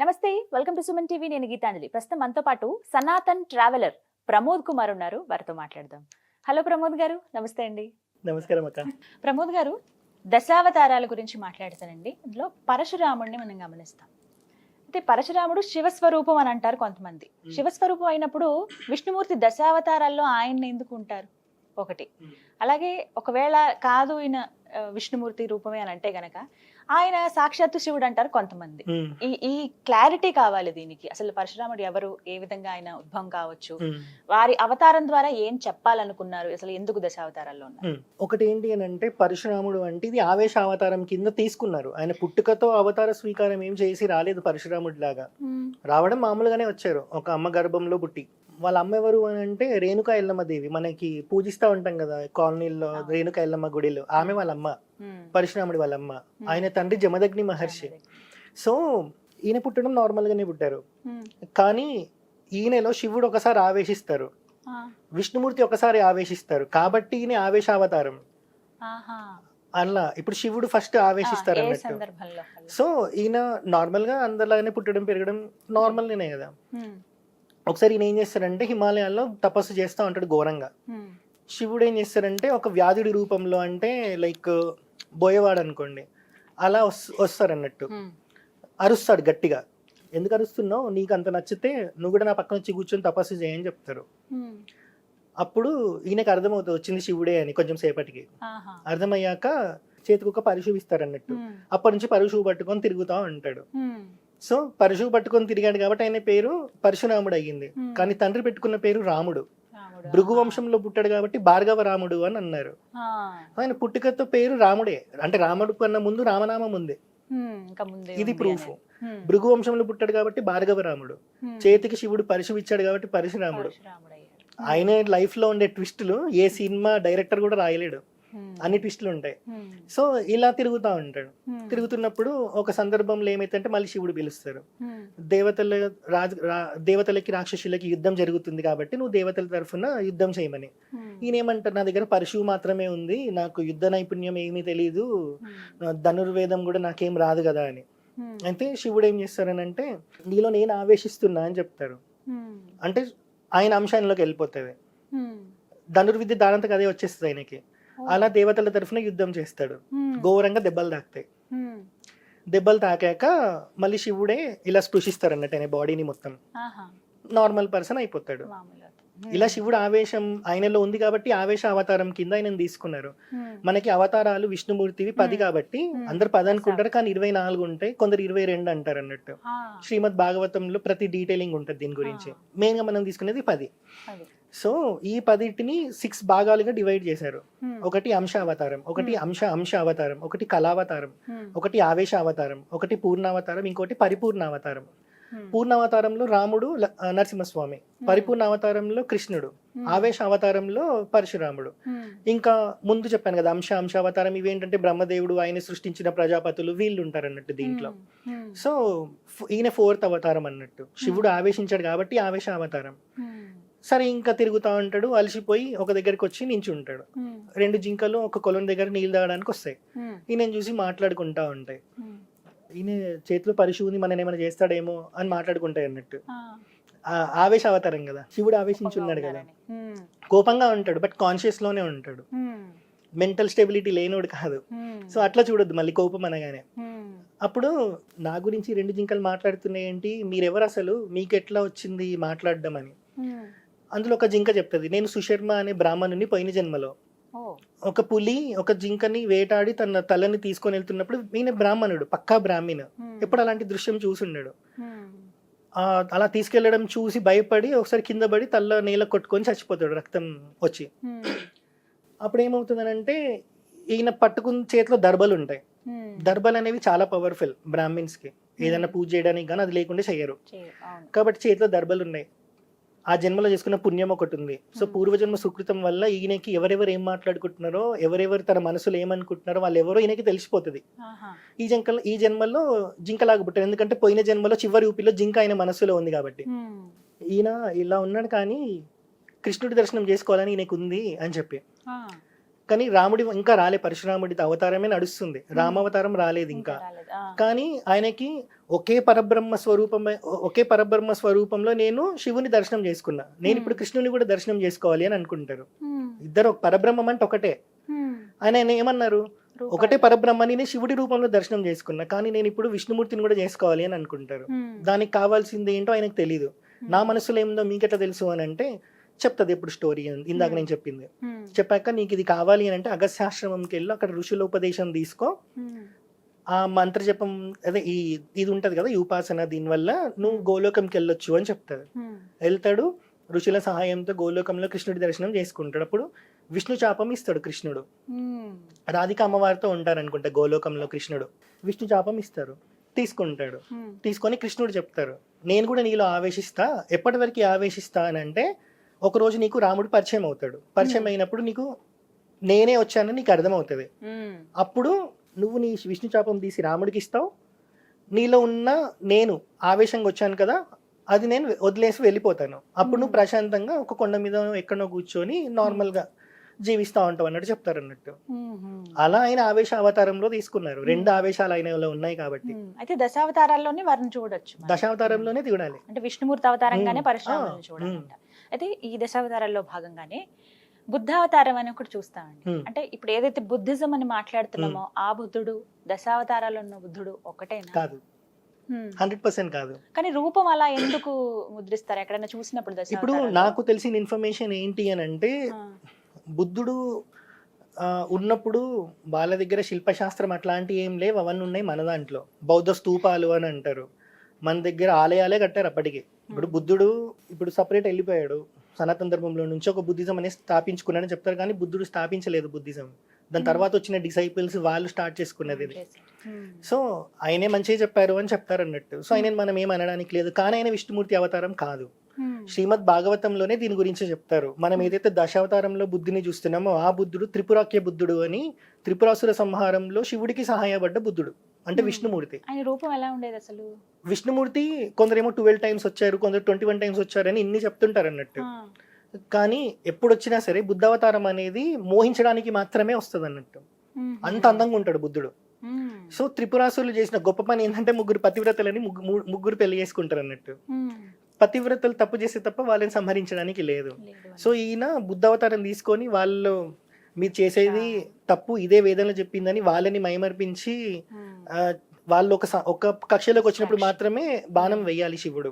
నమస్తే welcome to Suman TV. నేను గీతాంజలి. ప్రస్తుతం మనతో పాటు సనాతన్ ట్రావెలర్ ప్రమోద్ కుమార్ ఉన్నారు. వారితో మాట్లాడదాం. హలో ప్రమోద్ గారు నమస్తే అండి. నమస్కారం అక్క. ప్రమోద్ గారు దశావతారాల గురించి మాట్లాడతానండి. అందులో పరశురాముడిని మనం గమనిస్తాం. అయితే పరశురాముడు శివస్వరూపం అని అంటారు కొంతమంది. శివస్వరూపం అయినప్పుడు విష్ణుమూర్తి దశావతారాల్లో ఆయన్ని ఎందుకు ఉంటారు? ఒకటి. అలాగే ఒకవేళ కాదు ఈయన విష్ణుమూర్తి రూపమే అని అంటే గనక ఆయన సాక్షాత్తు శివుడు అంటారు కొంతమంది. ఈ ఈ క్లారిటీ కావాలి దీనికి. అసలు పరశురాముడు ఎవరు? ఏ విధంగా ఆయన ఉద్భవం కావచ్చు? వారి అవతారం ద్వారా ఏం చెప్పాలనుకున్నారు? అసలు ఎందుకు దశావతారాల్లో ఉన్నారు. ఒకటి ఏంటి అని అంటే పరశురాముడు అంటే ఇది ఆవేశ అవతారం కింద తీసుకున్నారు. ఆయన పుట్టుకతో అవతార స్వీకారం ఏం చేసి రాలేదు పరశురాముడి లాగా రావడం మామూలుగానే వచ్చారు. ఒక అమ్మ గర్భంలో పుట్టి. వాళ్ళ అమ్మ ఎవరు అని అంటే రేణుకా ఎల్లమ్మ దేవి. మనకి పూజిస్తా ఉంటాం కదా కాలనీల్లో అవును. రేణుకా ఎల్లమ్మ గుడిలో. ఆమె వాళ్ళ అమ్మ. పరశురాముడి వాళ్ళ అమ్మ. ఆయన తండ్రి జమదగ్ని మహర్షి. సో ఈయన పుట్టడం నార్మల్ గానే పుట్టారు. కానీ ఈయనలో శివుడు ఒకసారి ఆవేశిస్తారు. విష్ణుమూర్తి ఒకసారి ఆవేశిస్తారు. కాబట్టి ఈయన ఆవేశావతారం. అలా. ఇప్పుడు శివుడు ఫస్ట్ ఆవేశిస్తారు అన్నట్టు సో ఈయన నార్మల్గా అందరిలాగానే పుట్టడం పెరగడం నార్మల్గానే కదా. Hmm. ఒకసారి ఈయన ఏం చేస్తారంటే హిమాలయాల్లో తపస్సు చేస్తూ ఉంటాడు ఘోరంగా. శివుడు ఏం చేస్తారంటే ఒక వ్యాధుడి రూపంలో అంటే లైక్ బోయేవాడు అనుకోండి అలా వస్- వస్తారు అన్నట్టు. అరుస్తాడు గట్టిగా ఎందుకు అరుస్తున్నావు నీకు అంత నచ్చితే నువ్వు కూడా నా పక్కన వచ్చి కూర్చొని తపస్సు చేయని చెప్తారు. అప్పుడు ఈయనకి అర్థమవుతుంది వచ్చింది శివుడే అని కొంచెం సేపటికి. అర్థమయ్యాక చేతికి ఒక పరుషు ఇస్తారు అన్నట్టు. అప్పటి నుంచి పరుషువు పట్టుకొని తిరుగుతా ఉంటాడు. సో పరుషువు పట్టుకొని తిరిగాడు కాబట్టి ఆయన పేరు పరశురాముడు అయ్యింది Hmm. కానీ తండ్రి పెట్టుకున్న పేరు రాముడు. భృగు వంశంలో పుట్టాడు కాబట్టి భార్గవ రాముడు అని అన్నారు. ఆయన పుట్టుకతో పేరు రాముడే అంటే రాముడు కన్నా ముందు రామనామం ఉంది Hmm. ఇది ప్రూఫ్. భృగు వంశంలో పుట్టాడు కాబట్టి భార్గవ రాముడు Hmm. చేతికి శివుడు పరశువు ఇచ్చాడు కాబట్టి పరశురాముడు. ఆయన లైఫ్లో ఉండే ట్విస్టులు ఏ సినిమా డైరెక్టర్ కూడా రాయలేడు. అన్ని ట్విస్టులు ఉంటాయి. సో ఇలా తిరుగుతా ఉంటాడు. తిరుగుతున్నప్పుడు ఒక సందర్భంలో ఏమైతుందంటే మళ్ళీ శివుడు పిలుస్తారు. దేవతల రాజు రా- దేవతలకి రాక్షసులకి యుద్ధం జరుగుతుంది కాబట్టి నువ్వు దేవతల తరఫున యుద్ధం చేయమని. ఈయన ఏమంటారు నా దగ్గర పరశువు మాత్రమే ఉంది నాకు యుద్ధ నైపుణ్యం ఏమీ తెలియదు. ధనుర్వేదం కూడా నాకేం రాదు కదా అని. అయితే శివుడు ఏం చేస్తారని అంటే నీలో నేను ఆవేశిస్తున్నా అని చెప్తారు. అంటే ఆయన అంశానికి వెళ్ళిపోతుంది. ధనుర్విద్య దానంతకు అదే వచ్చేస్తుంది ఆయనకి అలా దేవతల తరఫున యుద్ధం చేస్తాడు. ఘోరంగా దెబ్బలు తాకుతాయి. దెబ్బలు తాకాక మళ్ళీ శివుడే ఇలా స్పృశిస్తారు అన్నట్టు ఆయన బాడీని మొత్తం. నార్మల్ పర్సన్ అయిపోతాడు. ఇలా శివుడు ఆవేశం ఆయనలో ఉంది కాబట్టి ఆవేశ అవతారం కింద ఆయన తీసుకున్నారు. మనకి అవతారాలు విష్ణుమూర్తివి పది. కాబట్టి. అందరు పది అనుకుంటారు కానీ ఇరవై నాలుగు ఉంటాయి కొందరు ఇరవై రెండు అంటారు అన్నట్టు. శ్రీమద్ భాగవతంలో ప్రతి డీటెయిలింగ్ ఉంటుంది దీని గురించి. మెయిన్గా మనం తీసుకునేది పది. సో ఈ పదిటిని సిక్స్ భాగాలుగా డివైడ్ చేశారు Hmm. ఒకటి అంశ అవతారం ఒకటి Hmm. అంశ అంశ అవతారం ఒకటి కళావతారం Hmm. ఒకటి ఆవేశ అవతారం ఒకటి పూర్ణావతారం ఇంకోటి పరిపూర్ణ అవతారం. పూర్ణ అవతారంలో రాముడు నరసింహస్వామి పరిపూర్ణ అవతారంలో కృష్ణుడు. ఆవేశ అవతారంలో పరశురాముడు. ఇంకా ముందు చెప్పాను కదా అంశ అంశ అవతారం ఇవేంటంటే బ్రహ్మదేవుడు ఆయన సృష్టించిన ప్రజాపతులు వీళ్ళు ఉంటారు అన్నట్టు దీంట్లో. సో ఈయన ఫోర్త్ అవతారం అన్నట్టు శివుడు ఆవేశించాడు కాబట్టి ఆవేశ అవతారం. సరే ఇంకా తిరుగుతా ఉంటాడు అలసిపోయి ఒక దగ్గరికి వచ్చి నించుంటాడు. రెండు జింకలు ఒక కొలం దగ్గర నీళ్ళు తాగడానికి వస్తాయి. ఈయన చూసి మాట్లాడుకుంటా ఉంటాయి. ఈయన చేతిలో పరిశువుని మన ఏమైనా చేస్తాడేమో అని మాట్లాడుకుంటాయి అన్నట్టు ఆవేశ అవతారం కదా శివుడు ఆవేశించున్నాడు కదా. కోపంగా ఉంటాడు బట్ కాన్షియస్లోనే ఉంటాడు. మెంటల్ స్టెబిలిటీ లేనోడు కాదు. సో అట్లా చూడొద్దు మళ్ళీ కోపం అనగానే. అప్పుడు నా గురించి రెండు జింకలు మాట్లాడుతున్నాయి ఏంటి మీరెవరు అసలు మీకు ఎట్లా వచ్చింది మాట్లాడడం అని. అందులో ఒక జింక చెప్తుంది నేను సుశర్మ అనే బ్రాహ్మణుని పోయిన జన్మలో. ఒక పులి ఒక జింకని వేటాడి తన తలని తీసుకొని వెళ్తున్నప్పుడు ఈయన బ్రాహ్మణుడు పక్కా బ్రాహ్మణ. ఎప్పుడు అలాంటి దృశ్యం చూసుండడు. ఆ, అలా తీసుకెళ్ళడం చూసి భయపడి ఒకసారి కింద పడి తల్ల నేల కొట్టుకొని చచ్చిపోతాడు రక్తం వచ్చి. అప్పుడు ఏమవుతుందనంటే ఈయన పట్టుకున్న చేతిలో దర్బలు ఉంటాయి. దర్బలు అనేవి చాలా పవర్ఫుల్ బ్రాహ్మిన్స్కి ఏదైనా పూజ చేయడానికి కానీ అది లేకుండా చేయరు. కాబట్టి చేతిలో దర్బలు ఉన్నాయి ఆ జన్మలో చేసుకున్న పుణ్యం ఒకటి ఉంది సో. పూర్వజన్మ సుకృతం వల్ల ఈయనకి ఎవరెవరు ఏం మాట్లాడుకుంటున్నారో ఎవరెవరు తన మనసులో ఏమనుకుంటున్నారో వాళ్ళు ఎవరో ఈయనకి తెలిసిపోతుంది. ఈ జంక ఈ జన్మలో జింకలాగా పుట్టాడు ఎందుకంటే పోయిన జన్మలో చివరి ఊపిలో జింక ఆయన మనసులో ఉంది కాబట్టి. ఈయన ఇలా ఉన్నాడు కానీ కృష్ణుడి దర్శనం చేసుకోవాలని ఈయనకు ఉంది అని చెప్పి. కానీ రాముడి ఇంకా రాలే పరశురాముడి అవతారమే నడుస్తుంది రామావతారం రాలేదు ఇంకా. కానీ ఆయనకి ఒకే పరబ్రహ్మ స్వరూపమే ఒకే పరబ్రహ్మ స్వరూపంలో నేను శివుని దర్శనం చేసుకున్నా నేను ఇప్పుడు. కృష్ణుని కూడా దర్శనం చేసుకోవాలి అని అనుకుంటారు. ఇద్దరు పరబ్రహ్మం అంటే ఒకటే. ఆయన ఆయన ఏమన్నారు. ఒకటే పరబ్రహ్మని నేను శివుడి రూపంలో దర్శనం చేసుకున్నా కానీ నేను ఇప్పుడు విష్ణుమూర్తిని కూడా చేసుకోవాలి అని అనుకుంటారు. దానికి కావాల్సింది ఏంటో ఆయనకు తెలియదు. నా మనసులో ఏముందో మీకెట్లా తెలుసు అని అంటే చెప్తుంది ఇప్పుడు స్టోరీ ఇందాక Hmm. నేను చెప్పింది హ్మ్. చెప్పాక నీకు ఇది కావాలి అని అంటే అగస్త్యాశ్రమంకి వెళ్ళి అక్కడ ఋషుల ఉపదేశం తీసుకో హ్మ్. ఆ మంత్ర జపం అదే ఈ ఇది ఉంటది కదా ఈ ఉపాసన దీనివల్ల నువ్వు గోలోకంకి వెళ్ళొచ్చు అని చెప్తాడు. వెళ్తాడు ఋషుల సహాయంతో గోలోకంలో కృష్ణుడి దర్శనం చేసుకుంటాడు అప్పుడు విష్ణు చాపం ఇస్తాడు కృష్ణుడు. రాధిక అమ్మవారితో ఉంటారు అనుకుంటా గోలోకంలో కృష్ణుడు విష్ణు చాపం ఇస్తారు తీసుకుంటాడు. తీసుకొని కృష్ణుడు చెప్తారు నేను కూడా నీలో ఆవేశిస్తా ఎప్పటి వరకు ఆవేశిస్తా అని అంటే ఒక రోజు నీకు రాముడు పరిచయం అవుతాడు పరిచయం Hmm. అయినప్పుడు నీకు నేనే వచ్చానని నీకు అర్థమవుతుంది హ్మ్. అప్పుడు నువ్వు నీ విష్ణు చాపం తీసి రాముడికి ఇస్తావు నీలో ఉన్న నేను ఆవేశంగా వచ్చాను కదా అది నేను వదిలేసి వెళ్ళిపోతాను అప్పుడు నువ్వు Hmm. ప్రశాంతంగా ఒక కొండ మీద ఎక్కడో కూర్చొని నార్మల్గా జీవిస్తా ఉంటావు అన్నట్టు చెప్తారు అన్నట్టు. అలా ఆయన ఆవేశ అవతారంలో తీసుకున్నారు రెండు ఆవేశాలు ఆయనలో ఉన్నాయి కాబట్టి. అయితే దశావతారాల్లోనే వారిని చూడొచ్చు. దశావతారంలోనే చూడాలి అంటే విష్ణుమూర్తి అవతారంగానే హ్మ్. పరశురాముని ఆ, చూడాలంట అయితే ఈ దశావతారాల్లో భాగంగానే బుద్ధావతారం అని ఒకటి చూస్తామండి. అంటే ఇప్పుడు ఏదైతే బుద్ధిజం అని మాట్లాడుతున్నామో ఆ బుద్ధుడు దశావతారాలు ఉన్న బుద్ధుడు ఒకటేనా? కాదు. హండ్రెడ్ పర్సెంట్ కాదు. కానీ రూపం అలా ఎందుకు ముద్రిస్తారు? ఎక్కడైనా చూసినప్పుడు ఇప్పుడు నాకు తెలిసిన ఇన్ఫర్మేషన్ ఏంటి అని అంటే బుద్ధుడు ఉన్నప్పుడు వాళ్ళ దగ్గర శిల్పశాస్త్రం అట్లాంటివి ఏం లేవు అవన్నీ ఉన్నాయి మన దాంట్లో. బౌద్ధ స్తూపాలు అని అంటారు. మన దగ్గర ఆలయాలే కట్టారు అప్పటికి. ఇప్పుడు బుద్ధుడు ఇప్పుడు సపరేట్ వెళ్ళిపోయాడు. సనాతన ధర్మంలో నుంచి ఒక బుద్ధిజం అనేది స్థాపించుకున్నాడని చెప్తారు కానీ బుద్ధుడు స్థాపించలేదు బుద్ధిజం. దాని. తర్వాత వచ్చిన డిసైపుల్స్ వాళ్ళు స్టార్ట్ చేసుకున్నది ఇది. సో ఆయనే మంచిగా చెప్పారు అని చెప్తారు అన్నట్టు. సో ఆయన మనం ఏం అనడానికి లేదు. కానీ ఆయన విష్ణుమూర్తి అవతారం కాదు. శ్రీమద్ భాగవతంలోనే దీని గురించి చెప్తారు. మనం ఏదైతే దశావతారంలో బుద్ధిని చూస్తున్నామో ఆ బుద్ధుడు త్రిపురాఖ్య బుద్ధుడు అని త్రిపురాసుర సంహారంలో శివుడికి సహాయపడ్డ బుద్ధుడు. అంటే. విష్ణుమూర్తి ఆయన రూపం ఎలా ఉండేది అసలు విష్ణుమూర్తి కొందరేమో ట్వెల్వ్ టైమ్స్ వచ్చారు కొందరు ట్వంటీ వన్ టైమ్స్ వచ్చారని ఇన్ని చెప్తుంటారు అన్నట్టు. కానీ ఎప్పుడు వచ్చినా సరే బుద్ధావతారం అనేది మోహించడానికి మాత్రమే వస్తుంది అన్నట్టు. అంత అందంగా ఉంటాడు బుద్ధుడు. సో త్రిపురాసురులు చేసిన గొప్ప పని ఏంటంటే ముగ్గురు పతివ్రతలని ముగ్గురు పెళ్ళి చేసుకుంటారు అన్నట్టు. పతివ్రతలు తప్పు చేస్తే తప్ప వాళ్ళని సంహరించడానికి లేదు. సో ఈయన బుద్ధావతారం తీసుకొని వాళ్ళు మీరు చేసేది తప్పు ఇదే వేదనలో చెప్పిందని వాళ్ళని మైమర్పించి వాళ్ళు ఒక ఒక కక్షలోకి వచ్చినప్పుడు. మాత్రమే బాణం వేయాలి శివుడు.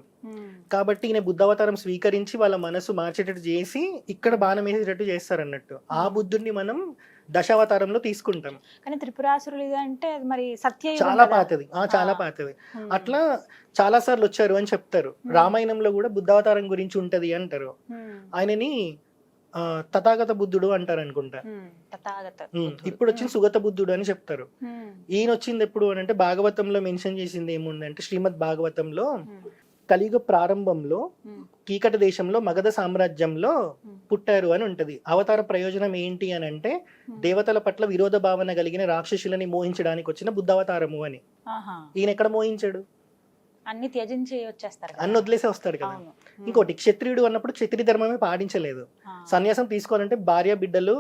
కాబట్టి ఈయన బుద్ధావతారం స్వీకరించి వాళ్ళ మనసు మార్చేటట్టు చేసి ఇక్కడ బాణం వేసేటట్టు చేస్తారు అన్నట్టు ఆ బుద్ధుడిని మనం దశావతారంలో తీసుకుంటాం. కానీ త్రిపురాసురులు అంటే మరి సత్య చాలా పాతది. ఆ చాలా పాతది. అట్లా చాలా సార్లు వచ్చారు అని చెప్తారు. రామాయణంలో కూడా బుద్ధావతారం గురించి ఉంటది అంటారు. ఆయనని తథాగత బుద్ధుడు అంటారు అనుకుంటా. ఇప్పుడు వచ్చిన సుగత బుద్ధుడు అని చెప్తారు. ఈయన వచ్చింది ఎప్పుడు అని అంటే భాగవతంలో మెన్షన్ చేసింది ఏముందంటే శ్రీమద్ భాగవతంలో. కలియుగ ప్రారంభంలో. కీకట దేశంలో మగధ సామ్రాజ్యంలో. పుట్టారు అని ఉంటది అవతార ప్రయోజనం ఏంటి అని అంటే. దేవతల పట్ల విరోధ భావన కలిగిన రాక్షసులని మోహించడానికి వచ్చిన బుద్ధావతారము అని ఆహా. ఈయన ఎక్కడ మోహించాడు అన్ని త్యజించి వచ్చేస్తారు. అన్ని వదిలేసే వస్తాడు కదా. ఇంకోటి క్షత్రియుడు అన్నప్పుడు క్షత్రియ ధర్మమే పాటించలేదు. సన్యాసం తీసుకోవాలంటే భార్య బిడ్డలు.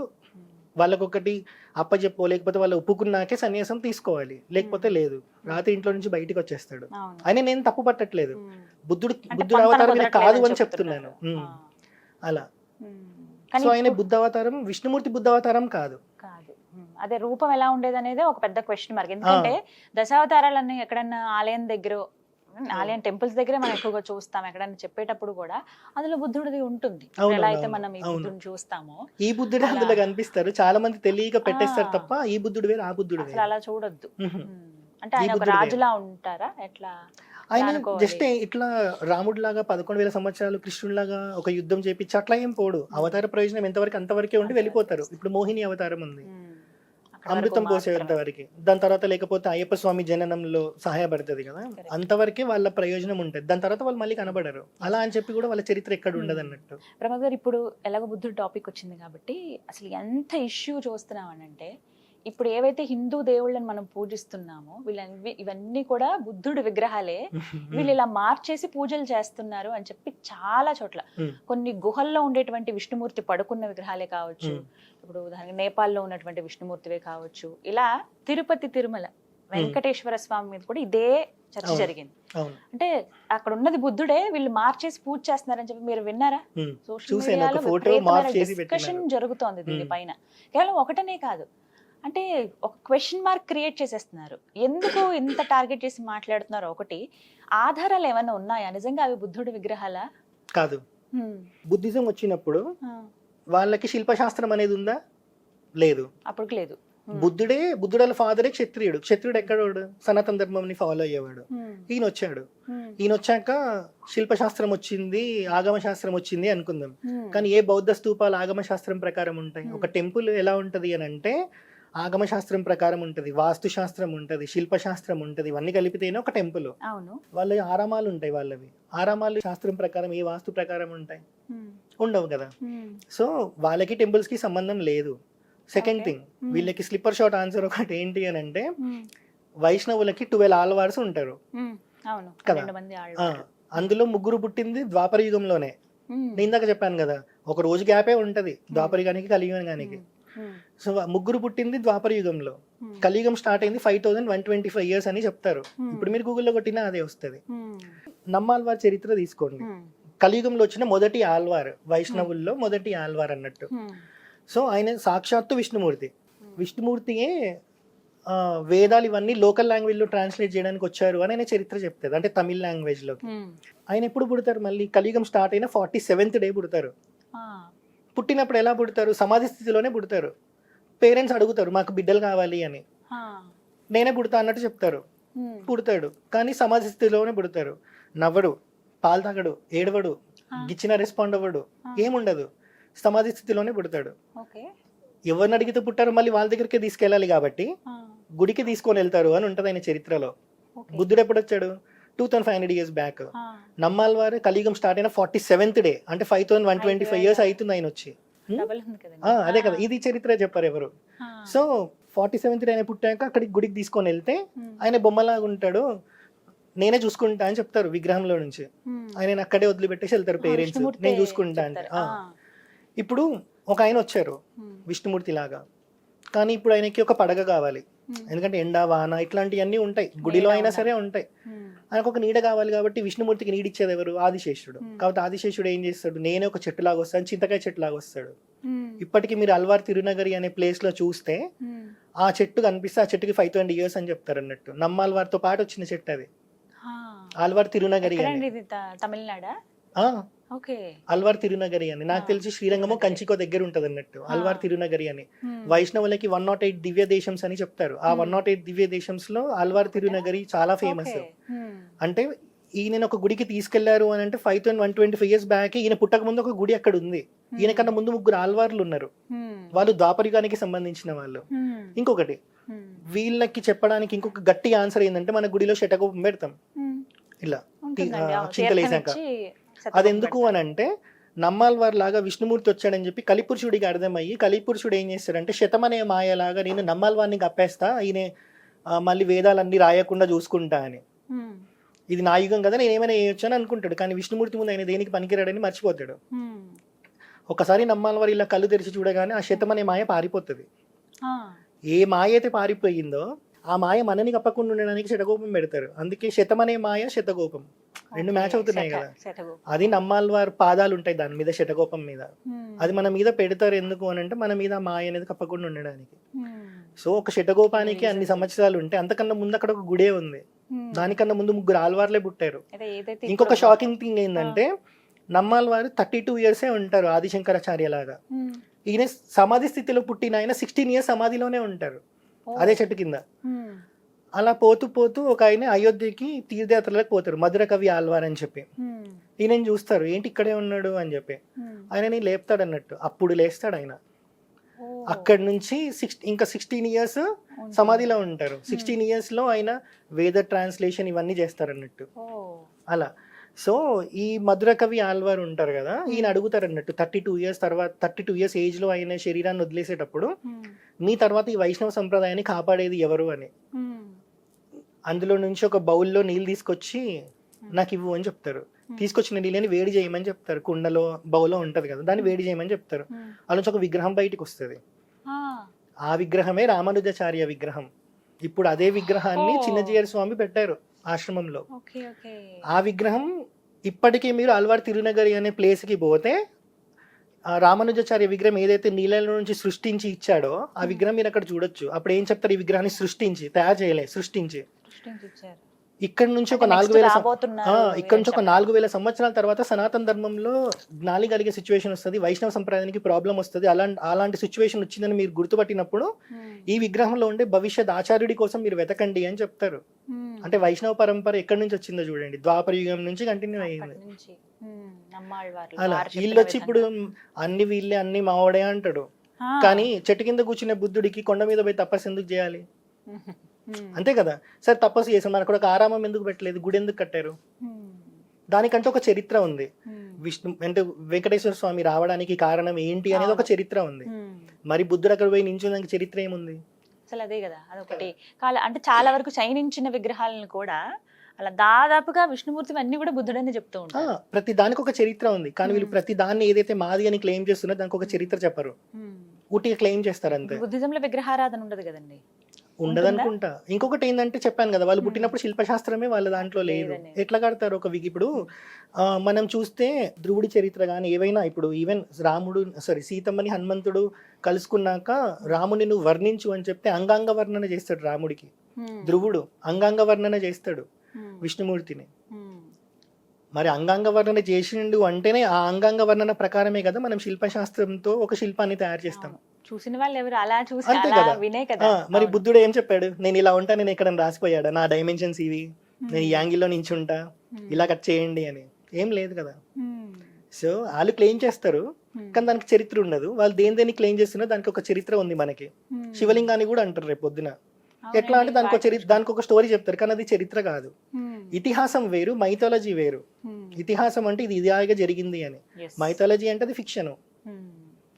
వాళ్ళకొకటి అప్పచెప్పో లేకపోతే వాళ్ళు ఒప్పుకున్నాకే సన్యాసం తీసుకోవాలి లేకపోతే లేదు రాత్రి ఇంట్లో నుంచి బయటికి వచ్చేస్తాడు అవును. ఆయన నేను తప్పు పట్టట్లేదు. బుద్ధుడు బుద్ధుడు అవతారం కాదు అని. చెప్తున్నాను. అలా సో ఆయన బుద్ధావతారం విష్ణుమూర్తి బుద్ధావతారం కాదు కాదు. అదే రూపం ఎలా ఉండేది అనేది ఒక పెద్ద క్వశ్చన్ మార్క్ ఎందుకంటే దశావతారాలన్నీ ఎక్కడన్నా ఆలయం దగ్గర ఆలయం టెంపుల్స్ దగ్గరే మనం ఎక్కువగా చూస్తాం ఎక్కడన్నా చెప్పేటప్పుడు కూడా అందులో బుద్ధుడిది ఉంటుంది. ఎలా అయితే మనం ఈ. బుద్ధుడిని చూస్తామో ఈ బుద్ధుడే. అందులో కనిపిస్తారు చాలా మంది తెలియక పెట్టేస్తారు. తప్ప ఈ బుద్ధుడు వేరు ఆ బుద్ధుడు వేరు. అలా చూడొద్దు. అంటే ఆయన ఒక. రాజులా ఉంటారా? ఎట్లా ఆయన. జస్ట్ ఇట్లా రాముడు లాగా పదకొండు వేల సంవత్సరాలు కృష్ణుడిలాగా ఒక యుద్ధం చేపించి అట్లా ఏం పోడు. అవతార ప్రయోజనం ఎంతవరకు అంతవరకే ఉండి వెళ్ళిపోతారు. ఇప్పుడు మోహిని అవతారం ఉంది. అమృతం పోసేంత. వరకు. దాని తర్వాత లేకపోతే అయ్యప్ప స్వామి జననంలో సహాయపడుతుంది కదా. అంతవరకే వాళ్ళ ప్రయోజనం ఉంటుంది. దాని తర్వాత వాళ్ళు మళ్ళీ కనబడరు. అలా అని చెప్పి కూడా వాళ్ళ చరిత్ర ఎక్కడ ఉండదు అన్నట్టు ప్రమోద్ గారు ఇప్పుడు ఎలాగో బుద్ధుడు టాపిక్ వచ్చింది కాబట్టి అసలు ఎంత ఇష్యూ చూస్తున్నాం అని అంటే ఇప్పుడు ఏవైతే హిందూ దేవుళ్ళని మనం పూజిస్తున్నామో వీళ్ళని ఇవన్నీ కూడా బుద్ధుడు విగ్రహాలే వీళ్ళు ఇలా మార్చేసి పూజలు చేస్తున్నారు అని చెప్పి చాలా చోట్ల. కొన్ని గుహల్లో ఉండేటువంటి విష్ణుమూర్తి పడుకున్న విగ్రహాలే కావచ్చు. ఇప్పుడు ఉదాహరణకి నేపాల్లో ఉన్నటువంటి విష్ణుమూర్తివే కావచ్చు ఇలా తిరుపతి తిరుమల వెంకటేశ్వర స్వామి మీద కూడా ఇదే చర్చ. జరిగింది అంటే అక్కడ ఉన్నది బుద్ధుడే వీళ్ళు మార్చేసి పూజ చేస్తున్నారని చెప్పి మీరు విన్నారా. సోషల్ మీడియాలో డిస్కషన్. జరుగుతోంది. దీనిపైన కేవలం ఒకటనే కాదు అంటే ఒక క్వశ్చన్ మార్క్ క్రియేట్ చేసేస్తున్నారు ఎందుకు ఇంత టార్గెట్ చేసి మాట్లాడుతున్నారు ఒకటి ఆధారాలు ఏమైనా ఉన్నాయా నిజంగా అవి బుద్ధుడి విగ్రహాలా కాదు. బుద్ధిజం వచ్చినప్పుడు. వాళ్ళకి శిల్పశాస్త్రం అనేది ఉందా లేదు అప్పటికి లేదు. బుద్ధుడే బుద్ధుడల ఫాదరే క్షత్రియుడు క్షత్రియుడు ఎక్కడోడు సనాతన ధర్మంని ఫాలో అయ్యేవాడు. ఈయన వచ్చాడు. ఈయన వచ్చాక శిల్పశాస్త్రం వచ్చింది ఆగమ శాస్త్రం వచ్చింది అనుకుందాం. కానీ ఏ బౌద్ధ స్తూపాలు ఆగమ శాస్త్రం ప్రకారం ఉంటాయి. ఒక టెంపుల్ ఎలా ఉంటది అని అంటే ఆగమ శాస్త్రం ప్రకారం ఉంటది వాస్తు శాస్త్రం ఉంటది శిల్పశాస్త్రం ఉంటది ఇవన్నీ కలిపితేనే ఒక టెంపుల్ అవును వాళ్ళ ఆరామాలు ఉంటాయి వాళ్ళవి ఆరామాలు శాస్త్రం ప్రకారం ఏ వాస్తు ప్రకారం ఉంటాయి. ఉండవు కదా. సో వాళ్ళకి టెంపుల్స్కి సంబంధం లేదు సెకండ్. థింగ్. వీళ్ళకి స్లిప్పర్ షాట్ ఆన్సర్ ఒకటి ఏంటి అని అంటే. వైష్ణవులకి ట్వెల్వ్ ఆల్వార్స్ ఉంటారు కదా. అందులో ముగ్గురు పుట్టింది ద్వాపర యుగంలోనే. నేను ఇందాక చెప్పాను కదా ఒక రోజు గ్యాపే ఉంటది కలియుగానికి Hmm. సో ఆ ముగ్గురు పుట్టింది ద్వాపర యుగంలో Hmm. కలియుగం స్టార్ట్ అయింది five thousand one twenty five years అని చెప్తారు Hmm. ఇప్పుడు మీరు గూగుల్లో కొట్టినా అదే వస్తుంది Hmm. నమ్మాల్వార్ చరిత్ర తీసుకోండి Hmm. కలియుగంలో వచ్చిన మొదటి ఆల్వార్ వైష్ణవుల్లో మొదటి ఆల్వార్ అన్నట్టు Hmm. సో ఆయన సాక్షాత్తు విష్ణుమూర్తి విష్ణుమూర్తియే వేదాలు ఇవన్నీ లోకల్ లాంగ్వేజ్లో ట్రాన్స్లేట్ చేయడానికి వచ్చారు అని ఆయన చరిత్ర చెప్తుంది అంటే తమిళ్ లాంగ్వేజ్లోకి Hmm. ఆయన ఎప్పుడు పుడతారు మళ్ళీ కలియుగం స్టార్ట్ అయిన ఫార్టీ సెవెంత్ డే పుడతారు. పుట్టినప్పుడు ఎలా పుడతారు సమాధి స్థితిలోనే పుడతారు పేరెంట్స్ అడుగుతారు మాకు బిడ్డలు కావాలి అని. నేనే పుడతా అన్నట్టు చెప్తారు. పుడతాడు కానీ సమాధి స్థితిలోనే పుడతారు నవ్వడు పాలు తాగడు ఏడవడు. గిచ్చిన రెస్పాండ్ అవ్వడు. ఏముండదు సమాధి స్థితిలోనే పుడతాడు. ఎవరిని అడిగితే పుట్టారు మళ్ళీ వాళ్ళ దగ్గరికి తీసుకెళ్ళాలి కాబట్టి. గుడికి తీసుకొని వెళ్తారు అని ఉంటది ఆయన చరిత్రలో. బుద్ధుడు ఎప్పుడు వచ్చాడు two thousand five hundred years back. Nammal వారు కలియుగం స్టార్ట్ అయిన ఫార్టీ సెవెంత్ డే అంటే five thousand one twenty five years అవుతుంది ఆయన వచ్చి అదే కదా. ఇది చరిత్ర చెప్పారు ఎవరు. సో ఫార్టీ సెవెంత్ డే ఆయన పుట్టాక అక్కడికి గుడికి తీసుకొని వెళ్తే. ఆయన బొమ్మలాగా ఉంటాడు నేనే చూసుకుంటా అని చెప్తారు విగ్రహంలో నుంచి. ఆయన అక్కడే వదిలిపెట్టేసి వెళ్తారు పేరెంట్స్ నేను చూసుకుంటా అంటే. ఇప్పుడు ఒక ఆయన వచ్చారు. విష్ణుమూర్తి లాగా కానీ ఇప్పుడు ఆయనకి ఒక పడగ కావాలి. ఎందుకంటే ఎండ వాన ఇట్లాంటివన్నీ ఉంటాయి గుడిలో అయినా. సరే ఉంటాయి. ఆయనకు ఒక నీడ కావాలి కాబట్టి విష్ణుమూర్తికి నీడ ఇచ్చేది ఎవరు ఆదిశేషుడు. కాబట్టి ఆదిశేషుడు ఏం చేస్తాడు నేనే ఒక చెట్టు లాగా వస్తాను చింతకాయ చెట్టు లాగా వస్తాడు. ఇప్పటికి మీరు అల్వార్ తిరునగరి అనే ప్లేస్లో చూస్తే. ఆ చెట్టు కనిపిస్తే ఆ చెట్టుకి ఫైవ్ ట్వంటీ ఇయర్స్ అని చెప్తారు అన్నట్టు నమ్మాల్వార్తో పాటు వచ్చిన చెట్టు అది. ఆల్వార్ తిరునగరి తమిళనాడా అల్వార్ తిరునగరి అని నాకు తెలిసి శ్రీరంగము. కంచికో దగ్గర ఉంటది అన్నట్టు అల్వార్. తిరునగరి అని. వైష్ణవులకి one nought eight Divya Desams అని చెప్తారు ఆ. వన్ నాట్ ఎయిట్ దివ్య దేశంస్లో అల్వార్ తిరునగరి చాలా ఫేమస్. అంటే ఈయన ఒక గుడికి తీసుకెళ్ళారు అని అంటే five thousand one twenty five years back ఈయన పుట్టక ముందు ఒక గుడి అక్కడ ఉంది ఈయన కన్నా ముందు ముగ్గురు ఆల్వార్లు ఉన్నారు. వాళ్ళు ద్వాపరిగానికి సంబంధించిన వాళ్ళు. ఇంకొకటి. వీళ్ళకి చెప్పడానికి ఇంకొక గట్టి ఆన్సర్ ఏంటంటే మన గుడిలో శటకోపం పెడతాం. ఇలా ఉంటుందండి. అది ఎందుకు. అని అంటే నమ్మాల్వార్ లాగా విష్ణుమూర్తి వచ్చాడని చెప్పి కలిపురుషుడికి అర్థమయ్యి కలిపురుషుడు ఏం చేస్తాడంటే శతమనే మాయలాగా నేను నమ్మాల్వార్ని కప్పేస్తా ఈయన మళ్ళీ వేదాలన్నీ రాయకుండా చూసుకుంటా అని. ఇది నా యుగం కదా నేను ఏమైనా చేయొచ్చు అని అనుకుంటాడు కానీ విష్ణుమూర్తి ముందు ఆయన దేనికి పనికిరాడని మర్చిపోతాడు. ఒకసారి నమ్మాల్వారు ఇలా కళ్ళు తెరిచి చూడగానే ఆ శతమనే మాయ పారిపోతుంది. ఏ మాయ అయితే పారిపోయిందో ఆ మాయ మనని కప్పకుండా ఉండడానికి శతకోపం పెడతారు అందుకే శతమనే మాయ శతకోపం రెండు. మ్యాచ్ అవుతున్నాయి కదా. అది నమ్మాల్వారి పాదాలు ఉంటాయి దాని మీద శటకోపం మీద. అది మన మీద పెడతారు ఎందుకు అని అంటే మన మీద మాయ అనేది కప్పకుండా ఉండడానికి. సో ఒక శటకోపానికి. అన్ని సంవత్సరాలు ఉంటే అంతకన్నా ముందు అక్కడ ఒక గుడే ఉంది. దానికన్నా ముందు ముగ్గురు ఆల్వార్లే పుట్టారు ఇంకొక షాకింగ్ థింగ్ ఏంటంటే నమ్మాల్వారు థర్టీ టూ ఇయర్సే ఉంటారు ఆదిశంకరాచార్య లాగా. ఈయన సమాధి స్థితిలో పుట్టిన ఆయన సిక్స్టీన్ ఇయర్స్ సమాధిలోనే ఉంటారు. అదే చెట్టు కింద. అలా పోతూ పోతూ ఒక ఆయన అయోధ్యకి తీర్థయాత్రలకు పోతారు మధుర కవి ఆల్వార్ అని చెప్పి. ఈయనని చూస్తారు. ఏంటి ఇక్కడే ఉన్నాడు? అని చెప్పి. ఆయనని లేపుతాడు అన్నట్టు అప్పుడు లేస్తాడు ఆయన. అక్కడి నుంచి సిక్స్ ఇంకా సిక్స్టీన్ ఇయర్స్. సమాధిలో ఉంటారు. సిక్స్టీన్ ఇయర్స్లో ఆయన వేద ట్రాన్స్లేషన్ ఇవన్నీ చేస్తారు అన్నట్టు. అలా. సో ఈ మధుర కవి ఆల్వార్ ఉంటారు కదా ఈయన అడుగుతారు అన్నట్టు థర్టీ టూ ఇయర్స్ తర్వాత థర్టీ టూ ఇయర్స్ ఏజ్లో ఆయన శరీరాన్ని వదిలేసేటప్పుడు మీ తర్వాత ఈ వైష్ణవ సంప్రదాయాన్ని కాపాడేది ఎవరు? అని. అందులో నుంచి ఒక బౌల్లో నీళ్ళు తీసుకొచ్చి నాకు ఇవ్వు అని చెప్తారు. తీసుకొచ్చిన నీళ్ళని వేడి చేయమని చెప్తారు. కుండలో బౌల్లో ఉంటది కదా దాన్ని వేడి చేయమని చెప్తారు. నుంచి ఒక విగ్రహం బయటికి వస్తుంది. ఆ. విగ్రహమే రామానుజాచార్య విగ్రహం. ఇప్పుడు అదే విగ్రహాన్ని. చిన్నజీయర్ స్వామి పెట్టారు ఆశ్రమంలో. ఆ విగ్రహం ఇప్పటికీ మీరు అల్వార్ తిరునగరి అనే ప్లేస్కి పోతే రామానుజాచార్య విగ్రహం ఏదైతే నీళ్ళలో నుంచి సృష్టించి ఇచ్చాడో ఆ విగ్రహం మీరు అక్కడ చూడొచ్చు. అప్పుడు ఏం చెప్తారు? ఈ విగ్రహాన్ని సృష్టించి తయారు చేయలే సృష్టించి. ఇక్కడ నుంచి ఒక నాలుగు వేల ఇక్కడ నుంచి ఒక. నాలుగు వేల సంవత్సరాల తర్వాత సనాతన ధర్మంలో జ్ఞాని కలిగే సిచ్యువేషన్ వస్తుంది వైష్ణవ సంప్రదాయానికి ప్రాబ్లం వస్తుంది అలాంటి అలాంటి సిచ్యువేషన్ వచ్చిందని మీరు గుర్తుపట్టినప్పుడు మ్మ్. ఈ విగ్రహంలో ఉండే భవిష్యత్ ఆచార్యుడి కోసం మీరు వెతకండి అని చెప్తారు మ్మ్. అంటే వైష్ణవ పరంపర ఎక్కడి నుంచి వచ్చిందో చూడండి ద్వాపర యుగం నుంచి కంటిన్యూ అయ్యింది. నమ్మాళ్ళవార్లు, అలా వీళ్ళు వచ్చి ఇప్పుడు. అన్ని వీళ్ళే అన్ని మావాడే అంటాడు. కానీ చెట్టు కింద కూర్చునే బుద్ధుడికి కొండ మీద పోయి తపస్సు ఎందుకు చేయాలి. అంతే కదా? సరే తపస్సు చేసాం మనకు ఒక ఆరామం ఎందుకు పెట్టలేదు? గుడి ఎందుకు కట్టారు? మ్మ్. దానికంటే ఒక చరిత్ర ఉంది. మ్మ్. విష్ణు అంటే వెంకటేశ్వర స్వామి రావడానికి కారణం ఏంటి అనేది ఒక. చరిత్ర ఉంది. మరి బుద్ధుడు అక్కడ పోయి నించున్నాక చరిత్ర ఏముంది? అసలు అదే కదా అదొకటి. కాల అంటే చాలా వరకు చైనించిన విగ్రహాలను కూడా అలా దాదాపుగా విష్ణుమూర్తి అన్ని కూడా బుద్ధుడని చెప్తూ ఉంటారు. ప్రతి దానికి ఒక చరిత్ర ఉంది. కానీ వీళ్ళు. ప్రతి దాన్ని ఏదైతే మాది అని క్లెయిమ్ చేస్తున్నారో దానికి ఒక చరిత్ర చెప్పరు. మ్మ్. ఊటీ క్లెయిమ్ చేస్తారు అంతే. బుద్ధిజంలో విగ్రహారాధన ఉండదు కదండి? ఉండదనుకుంటా ఇంకొకటి ఏంటంటే చెప్పాను కదా వాళ్ళు పుట్టినప్పుడు శిల్పశాస్త్రమే వాళ్ళ దాంట్లో లేదు. ఎట్లా కడతారు ఒక విగ్ ఇప్పుడు మనం చూస్తే ధ్రువుడి చరిత్ర కానీ ఏవైనా ఇప్పుడు ఈవెన్ రాముడు సారీ సీతమ్మని హనుమంతుడు కలుసుకున్నాక రాముని నువ్వు వర్ణించు అని చెప్తే అంగాంగ వర్ణన చేస్తాడు రాముడికి. ధ్రువుడు అంగాంగ వర్ణన చేస్తాడు. విష్ణుమూర్తిని. మరి అంగాంగ వర్ణన చేసిండు అంటేనే ఆ అంగాంగ వర్ణన ప్రకారమే కదా మనం శిల్పశాస్త్రంతో ఒక శిల్పాన్ని తయారు చేస్తాం అవును. చూసిన వాళ్ళు ఎవరు అలా చూసి అంతే అలా కదా. వినే కదా మరి. బుద్ధుడు ఏం చెప్పాడు నేను ఇలా ఉంటా నేను ఇక్కడ రాసిపోయాడు నా డైమెన్షన్స్ ఇవి నేను ఈ. యాంగిల్లో నించుంటా. ఇలా కట్ చేయండి అని ఏం లేదు కదా. సో వాళ్ళు క్లెయిమ్ చేస్తారు. కానీ దానికి చరిత్ర ఉండదు వాళ్ళు దేని దేని క్లెయిమ్ చేస్తున్నా దానికి ఒక చరిత్ర ఉంది మనకి. శివలింగాన్ని కూడా అంటారు రేపు పొద్దున ఎట్లా అంటే దానికి ఒక చరిత్ర దానికి ఒక స్టోరీ చెప్తారు కానీ అది చరిత్ర కాదు. ఇతిహాసం వేరు మైథాలజీ వేరు. ఇతిహాసం అంటే ఇది ఇదిగా జరిగింది అని. మైథాలజీ అంటే అది ఫిక్షన్.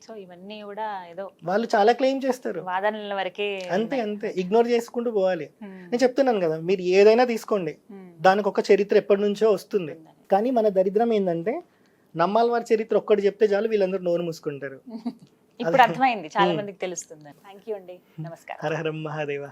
సో ఇవన్నీ కూడా ఏదో వాళ్ళు చాలా క్లెయిమ్ చేస్తారు. వాదనల వరకే అంతే. అంతే. ఇగ్నోర్ చేసుకుంటూ పోవాలి. నేను చెప్తున్నాను కదా మీరు ఏదైనా తీసుకోండి. దానికి ఒక చరిత్ర ఎప్పటి నుంచో వస్తుంది. కానీ మన దరిద్రం ఏంటంటే నమ్మాల వారి చరిత్ర ఒక్కటి చెప్తే చాలు వీళ్ళందరూ నోరు మూసుకుంటారు. ఇప్పుడు అర్థమైంది. చాలా. మందికి తెలుస్తుంది థ్యాంక్ యూ అండి. నమస్కారం. హర హరం మహాదేవ.